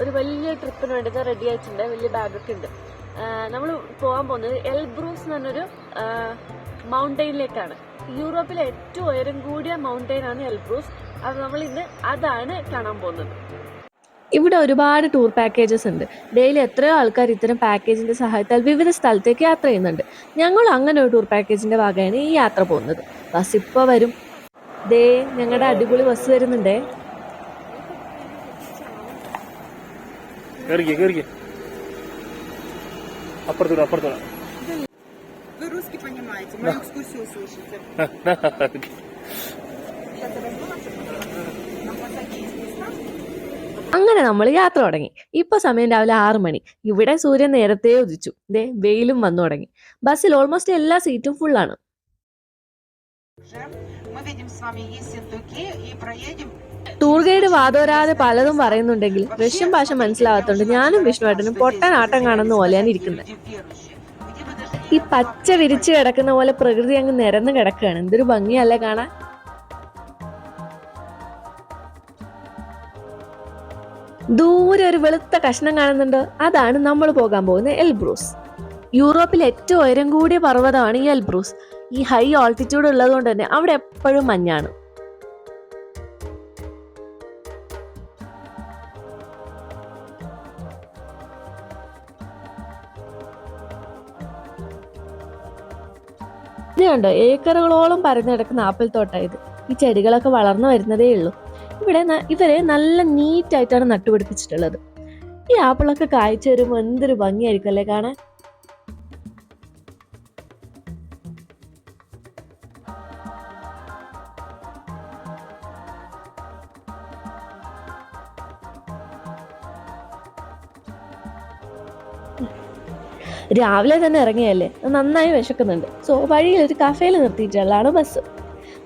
ഒരു വലിയ ട്രിപ്പിന് വേണ്ടിയിട്ട് റെഡി ആയിട്ടുണ്ട് വലിയ ബാഗൊക്കെ ഉണ്ട്. നമ്മൾ പോകാൻ പോകുന്നത് എൽബ്രൂസ് എന്ന് പറഞ്ഞൊരു മൗണ്ടെയിനിലേക്കാണ് യൂറോപ്പിലെ ഏറ്റവും ഉയരം കൂടിയ മൗണ്ടെയിൻ ആണ് എൽബ്രൂസ്. അത് നമ്മൾ ഇന്ന് അതാണ് കാണാൻ പോകുന്നത്. ഇവിടെ ഒരുപാട് ടൂർ പാക്കേജസ് ഉണ്ട്. ഡെയിലി എത്രയോ ആൾക്കാർ ഇത്തരം പാക്കേജിന്റെ സഹായത്താൽ വിവിധ സ്ഥലത്തേക്ക് യാത്ര ചെയ്യുന്നുണ്ട്. ഞങ്ങൾ അങ്ങനെ ഒരു ടൂർ പാക്കേജിന്റെ ഭാഗമാണ് ഈ യാത്ര പോകുന്നത്. ബസ് ഇപ്പോൾ വരും. ദേ ഞങ്ങളുടെ അടിപൊളി ബസ് വരുന്നുണ്ടേ. കയറിക്കേ കയറിക്കേ അപ്പുറത്തൂടെ അപ്പുറത്തൂടെ Вы русский понимаете, мою экскурсию слышите. Сейчас на посаде есть места. അങ്ങനെ നമ്മൾ യാത്ര തുടങ്ങി ഇപ്പൊ സമയം രാവിലെ ആറു മണി ഇവിടെ സൂര്യൻ നേരത്തെ ഉദിച്ചു ദേ വെയിലും വന്നു തുടങ്ങി ബസ്സിൽ ഓൾമോസ്റ്റ് എല്ലാ സീറ്റും ഫുള്ളാണ് Уже Мы видим с вами Ессентуки и проедем ടൂർ ഗൈഡ് വാതോരാതെ പലതും പറയുന്നുണ്ടെങ്കിൽ റഷ്യൻ ഭാഷ മനസ്സിലാവാത്തോണ്ട് ഞാനും വിഷ്ണുവേട്ടനും പൊട്ടൻ ആട്ടം കാണുന്ന പോലെയാണ് ഇരിക്കുന്നത്. ഈ പച്ച വിരിച്ചു കിടക്കുന്ന പോലെ പ്രകൃതി അങ്ങ് നിരന്ന് കിടക്കുകയാണ്. എന്തൊരു ഭംഗിയല്ലേ കാണാൻ? ദൂരെ ഒരു വെളുത്ത കഷ്ണം കാണുന്നുണ്ടോ. അതാണ് നമ്മൾ പോകാൻ പോകുന്ന എൽബ്രൂസ്. യൂറോപ്പിൽ ഏറ്റവും ഉയരം കൂടിയ പർവതമാണ് ഈ എൽബ്രൂസ്. ഈ ഹൈ ആൾട്ടിറ്റ്യൂഡ് ഉള്ളതുകൊണ്ട് തന്നെ അവിടെ എപ്പോഴും മഞ്ഞാണ്. കണ്ടോ ഏക്കറുകളോളം പരന്നു കിടക്കുന്ന ആപ്പിൾ തോട്ടം ഇത്. ഈ ചെടികളൊക്കെ വളർന്നു വരുന്നതേ ഉള്ളൂ. ഇവിടെ ഇവരെ നല്ല നീറ്റായിട്ടാണ് നട്ടുപിടിപ്പിച്ചിട്ടുള്ളത്. ഈ ആപ്പിളൊക്കെ കായ്ച്ചു വരുമ്പോൾ എന്തൊരു ഭംഗിയായിരിക്കും അല്ലേ കാണാൻ? രാവിലെ തന്നെ ഇറങ്ങിയല്ലേ? നന്നായി വിശക്കുന്നുണ്ട്. സോ വഴിയിൽ ഒരു കഫേയിൽ നിർത്തിയിട്ടുള്ളതാണ് ബസ്.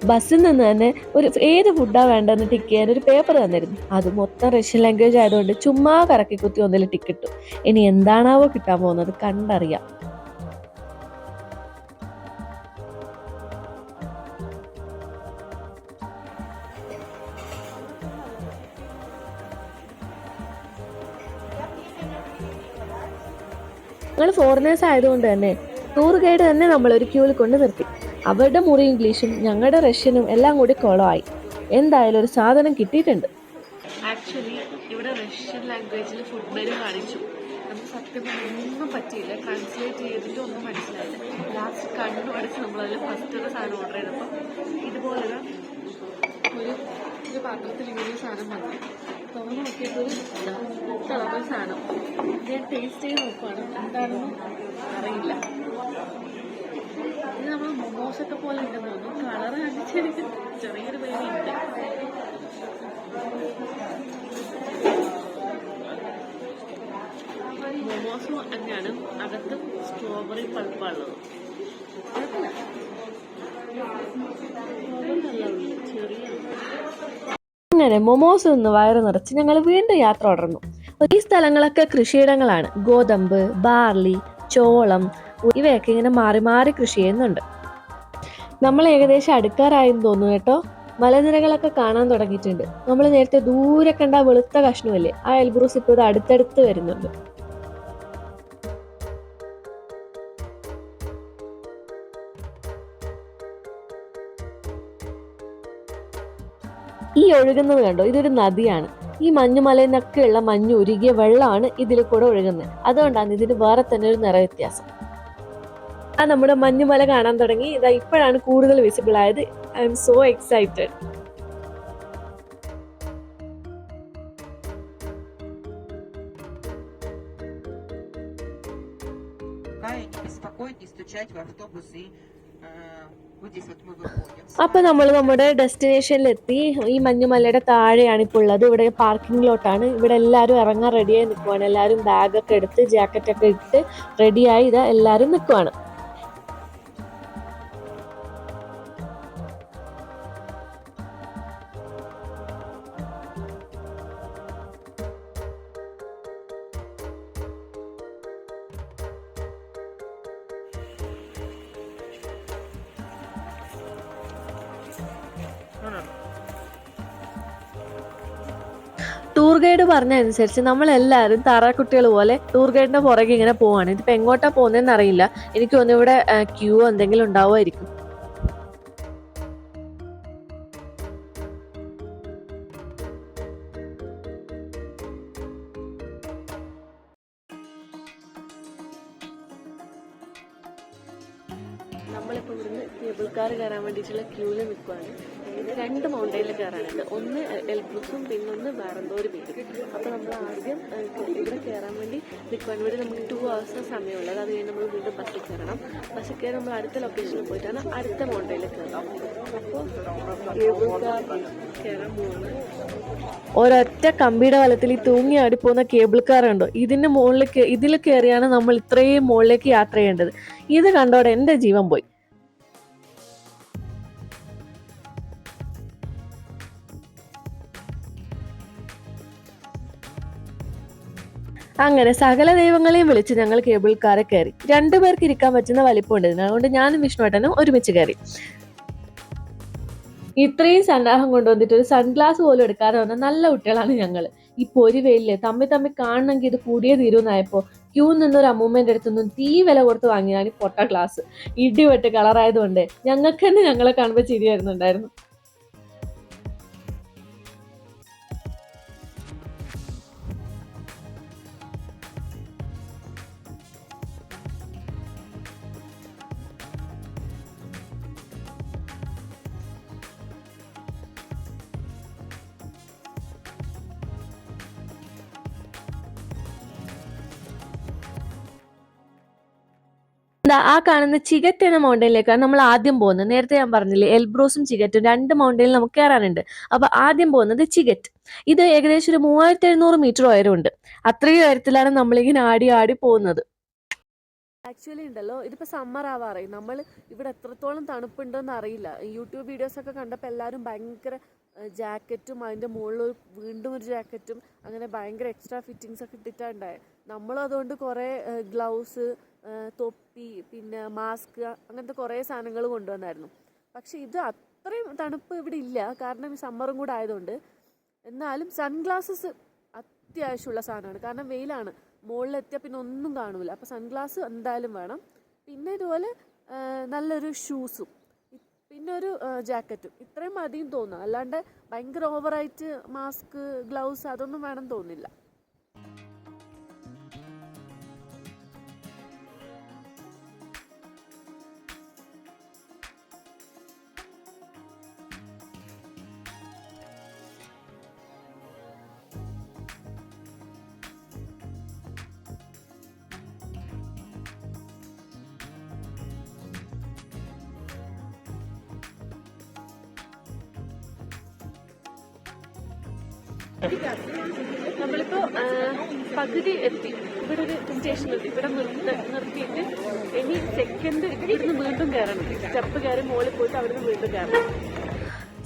ബസ്സിൽ നിന്ന് തന്നെ ഒരു ഏത് ഫുഡാണ് വേണ്ടതെന്ന് ടിക്ക് ചെയ്യാൻ ഒരു പേപ്പർ തന്നിരുന്നു. അത് മൊത്തം റഷ്യൻ ലാംഗ്വേജ് ആയതുകൊണ്ട് ചുമ്മാ കറക്കി കുത്തി ഒന്നിൽ ടിക്കറ്റ് ഇനി എന്താണാവോ കിട്ടാൻ പോകുന്നത് കണ്ടറിയാം. ഞങ്ങൾ ഫോറിനേഴ്സ് ആയതുകൊണ്ട് തന്നെ ടൂർ ഗൈഡ് തന്നെ നമ്മൾ ഒരു ക്യൂവിൽ കൊണ്ട് നിർത്തി. അവരുടെ മുറി ഇംഗ്ലീഷും ഞങ്ങളുടെ റഷ്യനും എല്ലാം കൂടി കുളമായി. എന്തായാലും ഒരു സാധനം കിട്ടിയിട്ടുണ്ട്. ആക്ച്വലി ഇവിടെ റഷ്യൻ ലാംഗ്വേജിൽ ഫുഡ് മെനു കാണിച്ചു. നമുക്ക് സത്യം ഒന്നും പറ്റിയില്ല. ട്രാൻസ്ലേറ്റ് ചെയ്തിട്ട് ഒന്നും മനസ്സിലായില്ല. ലാസ്റ്റ് കണ്ണു അടിച്ച് നമ്മളതിൽ ഫസ്റ്റ് ഒരു സാധനം ഓർഡർ ചെയ്തപ്പോൾ ഇതുപോലെ ഒരു ഒരു പാത്രത്തിൽ ഇങ്ങനെ സാധനം വന്നു. തുറന്ന് നോക്കിയപ്പോൾ കളർ സാധനം. ഞാൻ ടേസ്റ്റ് ചെയ്ത് നോക്കുവാണ്. എന്താണെന്ന് അറിയില്ല. ഇത് നമ്മൾ മൊമോസ് ഒക്കെ പോലെ ഉണ്ടെന്ന് തോന്നുന്നു. കളർ കാണിച്ച് എനിക്ക് ചെറിയൊരു പേടിയുണ്ട്. മൊമോസും തന്നെയാണ് അകത്തും സ്ട്രോബെറി പൾപ്പാണുള്ളത് കുഴപ്പമില്ല. സ്ട്രോബെറി നല്ല ഉള്ളു, ചെറിയ അങ്ങനെ മൊമോസ് നിന്ന് വയറ് നിറച്ച് ഞങ്ങൾ വീണ്ടും യാത്ര തുടർന്നു. ഈ സ്ഥലങ്ങളൊക്കെ കൃഷിയിടങ്ങളാണ്. ഗോതമ്പ് ബാർലി ചോളം ഇവയൊക്കെ ഇങ്ങനെ മാറി മാറി കൃഷി ചെയ്യുന്നുണ്ട്. നമ്മൾ ഏകദേശം അടുക്കാറായെന്ന് തോന്നുന്നു കേട്ടോ. മലനിരകളൊക്കെ കാണാൻ തുടങ്ങിയിട്ടുണ്ട്. നമ്മൾ നേരത്തെ ദൂരെ കണ്ട വെളുത്ത കഷ്ണമല്ലേ ആ എൽബ്രൂസ് ഇപ്പോൾ അടുത്തടുത്ത് വരുന്നുണ്ട്. ഈ ഒഴുകുന്നത് കണ്ടോ ഇതൊരു നദിയാണ് ഈ മഞ്ഞുമലയിൽ നിന്നൊക്കെയുള്ള മഞ്ഞ് ഉരുകിയ വെള്ളമാണ് ഇതിൽ കൂടെ ഒഴുകുന്നത് അതുകൊണ്ടാണ് ഇതിന് വേറെ തന്നെ ഒരു നിറവ്യത്യാസം ആ നമ്മുടെ മഞ്ഞുമല കാണാൻ തുടങ്ങി ഇതാ ഇപ്പോഴാണ് കൂടുതൽ വിസിബിൾ ആയത് ഐ എം സോ എക്സൈറ്റഡ് Кая, не беспокоить, не стучать в автобус и э, അപ്പോൾ നമ്മൾ നമ്മുടെ ഡെസ്റ്റിനേഷനിലെത്തി. ഈ മഞ്ഞുമലയുടെ താഴെയാണ് ഇപ്പോൾ ഉള്ളത് ഇവിടെ പാർക്കിങ്ങിലോട്ടാണ്. ഇവിടെ എല്ലാവരും ഇറങ്ങാൻ റെഡിയായി നിൽക്കുവാണ് എല്ലാവരും ബാഗൊക്കെ എടുത്ത് ജാക്കറ്റൊക്കെ ഇട്ട് റെഡിയായി ഇത് എല്ലാവരും നിൽക്കുവാണ് ടൂർ ഗൈഡ് പറഞ്ഞ അനുസരിച്ച് നമ്മളെല്ലാവരും താറാക്കുട്ടികൾ പോലെ ടൂർ ഗൈഡിന്റെ പുറകെ ഇങ്ങനെ പോവാണ്. ഇതിപ്പോ എങ്ങോട്ടാ പോകുന്നതെന്ന് അറിയില്ല. എനിക്ക് ഒന്നിവിടെ ക്യൂ എന്തെങ്കിലും ഉണ്ടാവുമായിരിക്കും. നമ്മളിപ്പോൾ ഇവിടുന്ന് കേബിൾ കാർ കയറാൻ വേണ്ടിയിട്ടുള്ള ക്യൂവിൽ നിൽക്കുവാണ് രണ്ട് മൗണ്ടൈനിൽ കയറാനുണ്ട് ഒന്ന് എൽബ്രൂസും പിന്നെ ഒന്ന് വേറെന്തോ ഒരു പേര് അപ്പോൾ നമ്മൾ ആദ്യം ഇവിടെ കയറാൻ വേണ്ടി നിൽക്കുവാൻ വേണ്ടി നമുക്ക് ടു ഹവേഴ്സ് സമയമുള്ളത് അത് കഴിഞ്ഞ് നമ്മൾ വീണ്ടും ബസ്സിൽ കയറണം ബസ്സിൽ കയറി നമ്മൾ അടുത്ത ലൊക്കേഷനിൽ പോയിട്ടാണ് അടുത്ത മൗണ്ടൈനിൽ കയറാം ഒരൊറ്റ കമ്പിയുടെ വലത്തിൽ ഈ തൂങ്ങി ആടിപ്പോകുന്ന കേബിൾ കാർ ഉണ്ടോ ഇതിന്റെ മുകളിൽ ഇതിൽ കയറിയാണ് നമ്മൾ ഇത്രയും മുകളിലേക്ക് യാത്ര ചെയ്യേണ്ടത്. ഇത് കണ്ടോടെ എന്റെ ജീവൻ പോയി. അങ്ങനെ സകല ദൈവങ്ങളെയും വിളിച്ച് ഞങ്ങൾ കേബിൾ കാറെ കയറി രണ്ടുപേർക്ക് ഇരിക്കാൻ പറ്റുന്ന വലിപ്പമുണ്ട് ഉണ്ടായിരുന്നു അതുകൊണ്ട് ഞാനും വിഷ്ണുവേട്ടനും ഒരുമിച്ച് കയറി. ഇത്രയും സന്നാഹം കൊണ്ടുവന്നിട്ട് ഒരു സൺഗ്ലാസ് പോലും എടുക്കാതെ വന്ന നല്ല കുട്ടികളാണ് ഞങ്ങൾ ഈ പൊരി വെയിലിൽ തമ്മി തമ്മി കാണണമെങ്കിൽ ഇത് കൂടിയേ തീരുമെന്നായപ്പോ ക്യൂ നിന്നൊരു അമ്മൂമ്മേന്റെ അടുത്തൊന്നും തീ വില കൊടുത്ത് വാങ്ങിയാണ് പൊട്ട ഗ്ലാസ്. ഇടിവെട്ട് കളറായതുകൊണ്ട് ഞങ്ങൾക്ക് തന്നെ ഞങ്ങളെ കാണുമ്പോൾ ചിരി വരുന്നുണ്ടായിരുന്നു. ആ കാണുന്ന ചിഗറ്റ് എന്ന മൗണ്ടനിലേക്കാണ് നമ്മൾ ആദ്യം പോകുന്നത്. നേരത്തെ ഞാൻ പറഞ്ഞില്ലേ എൽബ്രോസും ചിഗറ്റും രണ്ട് മൗണ്ടനിൽ നമുക്ക് കയറാനുണ്ട്. അപ്പൊ ആദ്യം പോകുന്നത് ചിഗറ്റ്. ഇത് ഏകദേശം ഒരു മൂവായിരത്തി എഴുന്നൂറ് മീറ്റർ ഉയരമുണ്ട്. അത്രയും ഉയരത്തിലാണ് നമ്മളിങ്ങനെ ആടി ആടി പോകുന്നത്. ആക്ച്വലി ഉണ്ടല്ലോ ഇതിപ്പോ സമ്മർ ആവാറായി. നമ്മൾ ഇവിടെ എത്രത്തോളം തണുപ്പുണ്ടെന്ന് അറിയില്ല. യൂട്യൂബ് വീഡിയോസ് ഒക്കെ കണ്ടപ്പോൾ എല്ലാവരും ഭയങ്കര ജാക്കറ്റും അതിന്റെ മുകളിൽ വീണ്ടും ഒരു ജാക്കറ്റും അങ്ങനെ ഭയങ്കര എക്സ്ട്രാ ഫിറ്റിങ്സ് ഒക്കെ ഇട്ടിട്ടാണ് ഉണ്ടായത് നമ്മളും അതുകൊണ്ട് കുറേ ഗ്ലൗസ് തൊപ്പി പിന്നെ മാസ്ക് അങ്ങനത്തെ കുറേ സാധനങ്ങൾ കൊണ്ടുവന്നായിരുന്നു. പക്ഷേ ഇത് അത്രയും തണുപ്പ് ഇവിടെ ഇല്ല. കാരണം ഈ സമ്മറും കൂടെ ആയതുകൊണ്ട്. എന്നാലും സൺഗ്ലാസസ് അത്യാവശ്യമുള്ള സാധനമാണ്. കാരണം വെയിലാണ്. മുകളിലെത്തിയാൽ പിന്നെ ഒന്നും കാണൂല. അപ്പോൾ സൺഗ്ലാസ് എന്തായാലും വേണം. പിന്നെ ഇതുപോലെ നല്ലൊരു ഷൂസും. പിന്നെ ഒരു ജാക്കറ്റും. ഇത്രയും മതിയും തോന്നുന്നു. അല്ലാണ്ട് ഭയങ്കര ഓവറായിട്ട് മാസ്ക് ഗ്ലൗസ് അതൊന്നും വേണം തോന്നില്ല നമ്മളിപ്പോ പകുതി എത്തി. ഇവിടെ ഒരു സ്റ്റേഷൻ എത്തി ഇവിടെ നിർത്ത നിർത്തിയിട്ട് ഇനി സെക്കൻഡ് ഇവിടുന്ന് വീണ്ടും കയറണം സ്റ്റെപ്പ് കയറി മുകളിൽ പോയിട്ട് അവിടുന്ന് വീണ്ടും കയറണം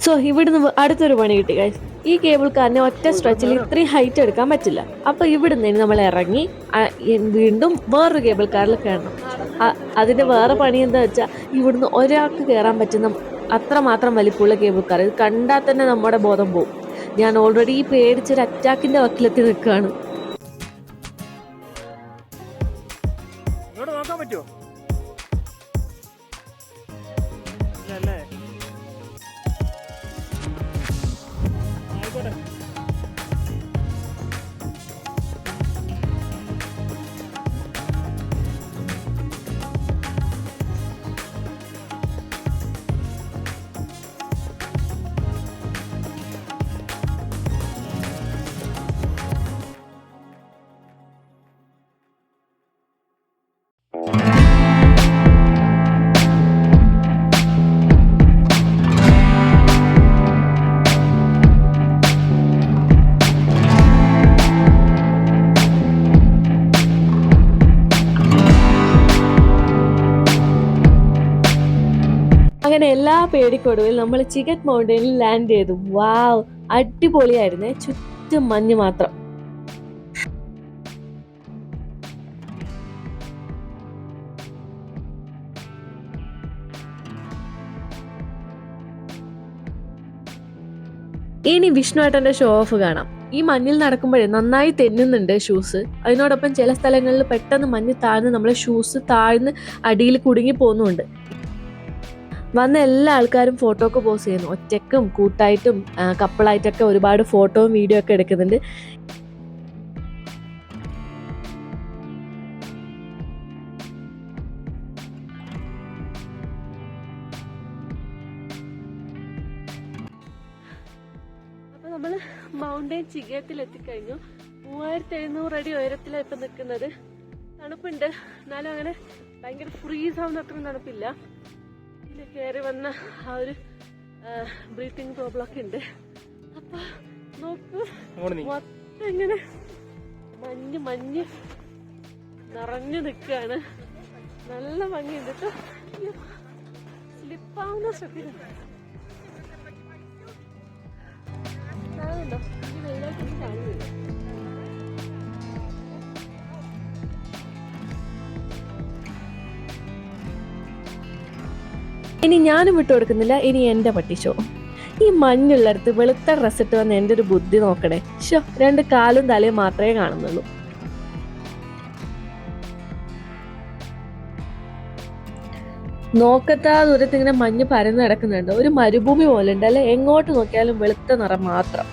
സോ ഇവിടുന്ന് അടുത്തൊരു പണി കിട്ടി guys. ഈ കേബിൾ കാറിനെ ഒറ്റ സ്ട്രെച്ചിൽ ഇത്രയും ഹൈറ്റ് എടുക്കാൻ പറ്റില്ല. അപ്പൊ ഇവിടുന്ന് നമ്മൾ ഇറങ്ങി വീണ്ടും വേറൊരു കേബിൾ കാറിൽ കയറണം അതിന്റെ വേറെ പണി എന്താ വെച്ചാൽ ഇവിടുന്ന് ഒരാൾക്ക് കയറാൻ പറ്റുന്ന അത്രമാത്രം വലിപ്പമുള്ള കേബിൾ കാർ ഇത് കണ്ടാൽ തന്നെ നമ്മുടെ ബോധം പോകും ഞാൻ ഓൾറെഡി പേടിച്ചൊരു അറ്റാക്കിന്റെ വക്കിലെത്തി നിൽക്കുകയാണ്. അങ്ങനെ എല്ലാ പേടിക്കൊടുവിൽ നമ്മൾ ചിക്കറ്റ് മൗണ്ടനിൽ ലാൻഡ് ചെയ്തു. വാവ് അടിപൊളിയായിരുന്നേ. ചുറ്റും മഞ്ഞ് മാത്രം. ഇനി വിഷ്ണുവേട്ടന്റെ ഷോ ഓഫ് കാണാം. ഈ മഞ്ഞിൽ നടക്കുമ്പോഴേ നന്നായി തെന്നുന്നുണ്ട് ഷൂസ് അതിനോടൊപ്പം ചില സ്ഥലങ്ങളിൽ പെട്ടെന്ന് മഞ്ഞ് താഴ്ന്ന് നമ്മളെ ഷൂസ് താഴ്ന്ന് അടിയിൽ കുടുങ്ങി പോകുന്നുണ്ട് വന്ന എല്ലാ ആൾക്കാരും ഫോട്ടോക്ക് പോസ് ചെയ്യുന്നു. ഒറ്റക്കും കൂട്ടായിട്ടും കപ്പിളായിട്ടൊക്കെ ഒരുപാട് ഫോട്ടോയും വീഡിയോ ഒക്കെ എടുക്കുന്നുണ്ട്. നമ്മൾ ചികയത്തിൽ എത്തിക്കഴിഞ്ഞു മൂവായിരത്തി എഴുന്നൂറ് അടി ഉയരത്തിലാണ് ഇപ്പൊ നിൽക്കുന്നത് തണുപ്പുണ്ട്. എന്നാലും അങ്ങനെ ഭയങ്കര ഫ്രീസ് ആവുന്ന അത്രയും തണുപ്പില്ല. ഇതിൽ കയറി വന്ന ആ ഒരു ബ്രീത്തിങ് പ്രോബ്ലം ഒക്കെ ഉണ്ട്. അപ്പൊ നോക്കൂ. മൊത്തം ഇങ്ങനെ മഞ്ഞ് മഞ്ഞ് നിറഞ്ഞു നിൽക്കുകയാണ്. നല്ല ഭംഗിയുണ്ട് കേട്ടോ സ്ലിപ്പാവുന്ന ശ്രദ്ധിക്കണം ഇനി ഞാനും വിട്ടു കൊടുക്കുന്നില്ല ഇനി എന്റെ പട്ടിച്ചോ ഈ മഞ്ഞുള്ളടുത്ത് വെളുത്ത ഡ്രസ് ഇട്ട് വന്ന എന്റെ ഒരു ബുദ്ധി നോക്കണേ. ഷോ രണ്ട് കാലും തലയും മാത്രമേ കാണുന്നുള്ളൂ. നോക്കത്താ ദൂരത്ത് ഇങ്ങനെ മഞ്ഞ് പരന്ന് കിടക്കുന്നുണ്ട്. ഒരു മരുഭൂമി പോലെ ഉണ്ട് അല്ലെ? എങ്ങോട്ട് നോക്കിയാലും വെളുത്ത നിറം മാത്രം.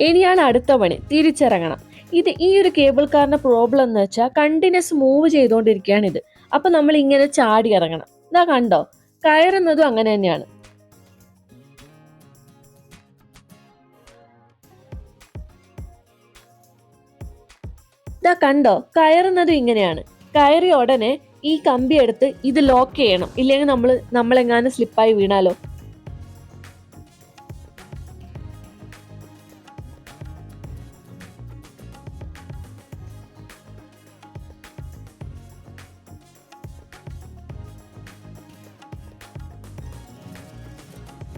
ഇനിയാണ് അടുത്ത പണി. തിരിച്ചിറങ്ങണം. ഇത് ഈ ഒരു കേബിൾ കാറിന്റെ പ്രോബ്ലം എന്ന് വെച്ചാൽ കണ്ടിന്യൂസ് മൂവ് ചെയ്തുകൊണ്ടിരിക്കുകയാണ് ഇത് അപ്പൊ നമ്മൾ ഇങ്ങനെ ചാടി ഇറങ്ങണം. ഇതാ കണ്ടോ? കയറുന്നതും അങ്ങനെ തന്നെയാണ്. ഇതാ കണ്ടോ? കയറുന്നതും ഇങ്ങനെയാണ്. കയറിയ ഉടനെ ഈ കമ്പി എടുത്ത് ഇത് ലോക്ക് ചെയ്യണം. ഇല്ലെങ്കിൽ നമ്മൾ നമ്മളെങ്ങാനും സ്ലിപ്പായി വീണാലോ?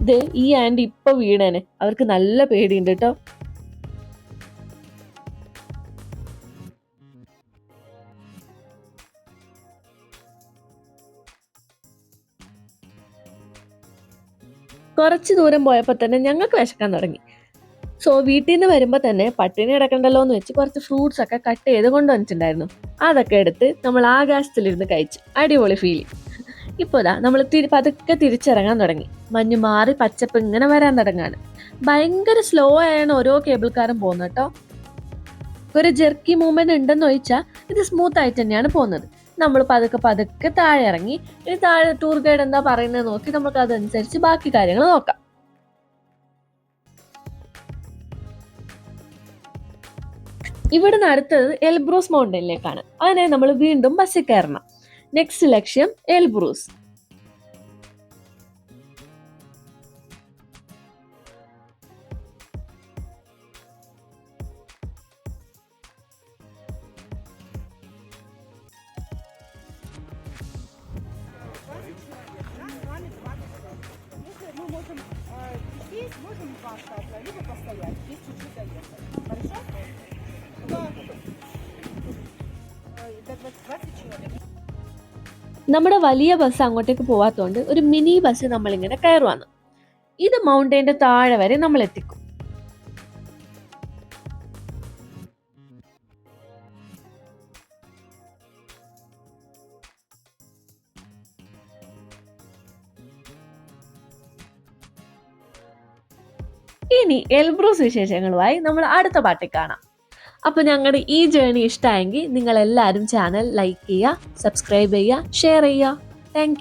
ഇത് ഈ ആൻഡ് ഇപ്പൊ വീണേനെ. അവർക്ക് നല്ല പേടിയുണ്ട് കേട്ടോ. കുറച്ച് ദൂരം പോയപ്പോൾ തന്നെ ഞങ്ങൾക്ക് വിശക്കാൻ തുടങ്ങി. സോ വീട്ടിൽ നിന്ന് വരുമ്പോൾ തന്നെ പട്ടിണി കിടക്കണ്ടല്ലോ എന്ന് വെച്ച് കുറച്ച് ഫ്രൂട്ട്സ് ഒക്കെ കട്ട് ചെയ്ത് കൊണ്ടുവന്നിട്ടുണ്ടായിരുന്നു. അതൊക്കെ എടുത്ത് നമ്മൾ ആകാശത്തിലിരുന്ന് കഴിച്ചു. അടിപൊളി ഫീലിംഗ് ഇപ്പോൾ ഇതാ നമ്മൾ തിരി പതുക്കെ തിരിച്ചിറങ്ങാൻ തുടങ്ങി. മഞ്ഞു മാറി പച്ചപ്പ് ഇങ്ങനെ വരാൻ തുടങ്ങാണ്. ഭയങ്കര സ്ലോ ആയാണ് ഓരോ കേബിൾ കാറും പോകുന്നത് കേട്ടോ. ഒരു ജെർക്കി മൂവ്മെന്റ് ഉണ്ടെന്ന് ചോദിച്ചാൽ ഇത് സ്മൂത്ത് ആയിട്ട് തന്നെയാണ് പോകുന്നത്. നമ്മൾ പതുക്കെ പതുക്കെ താഴെ ഇറങ്ങി ഇനി താഴെ ടൂർ ഗൈഡ് എന്താ പറയുന്നത് നോക്കി നമുക്ക് അതനുസരിച്ച് ബാക്കി കാര്യങ്ങൾ നോക്കാം. ഇവിടുന്ന് അടുത്തത് എൽബ്രോസ് മൗണ്ടനിലേക്കാണ് അതിനെ നമ്മൾ വീണ്ടും ബസ്സിൽ കയറണം. നെക്സ്റ്റ് ലക്ഷ്യം എൽബ്രൂസ് Если мы можем э, здесь, можем два штапля, либо постоять, здесь чуть-чуть доехать. Хорошо? Да. Э, До 20 человек. നമ്മുടെ വലിയ ബസ് അങ്ങോട്ടേക്ക് പോവാത്തതുകൊണ്ട് ഒരു മിനി ബസ് നമ്മളിങ്ങനെ കയറുവാണ് ഇത് മൗണ്ടൈന്റെ താഴെ വരെ നമ്മൾ എത്തിക്കും ഇനി എൽബ്രൂസ് വിശേഷങ്ങളുമായി നമ്മൾ അടുത്ത പാട്ടിൽ കാണാം. അപ്പോൾ ഞങ്ങളുടെ ഈ ജേണി ഇഷ്ടമായെങ്കിൽ നിങ്ങളെല്ലാവരും ചാനൽ ലൈക്ക് ചെയ്യുക സബ്സ്ക്രൈബ് ചെയ്യുക ഷെയർ ചെയ്യുക. താങ്ക്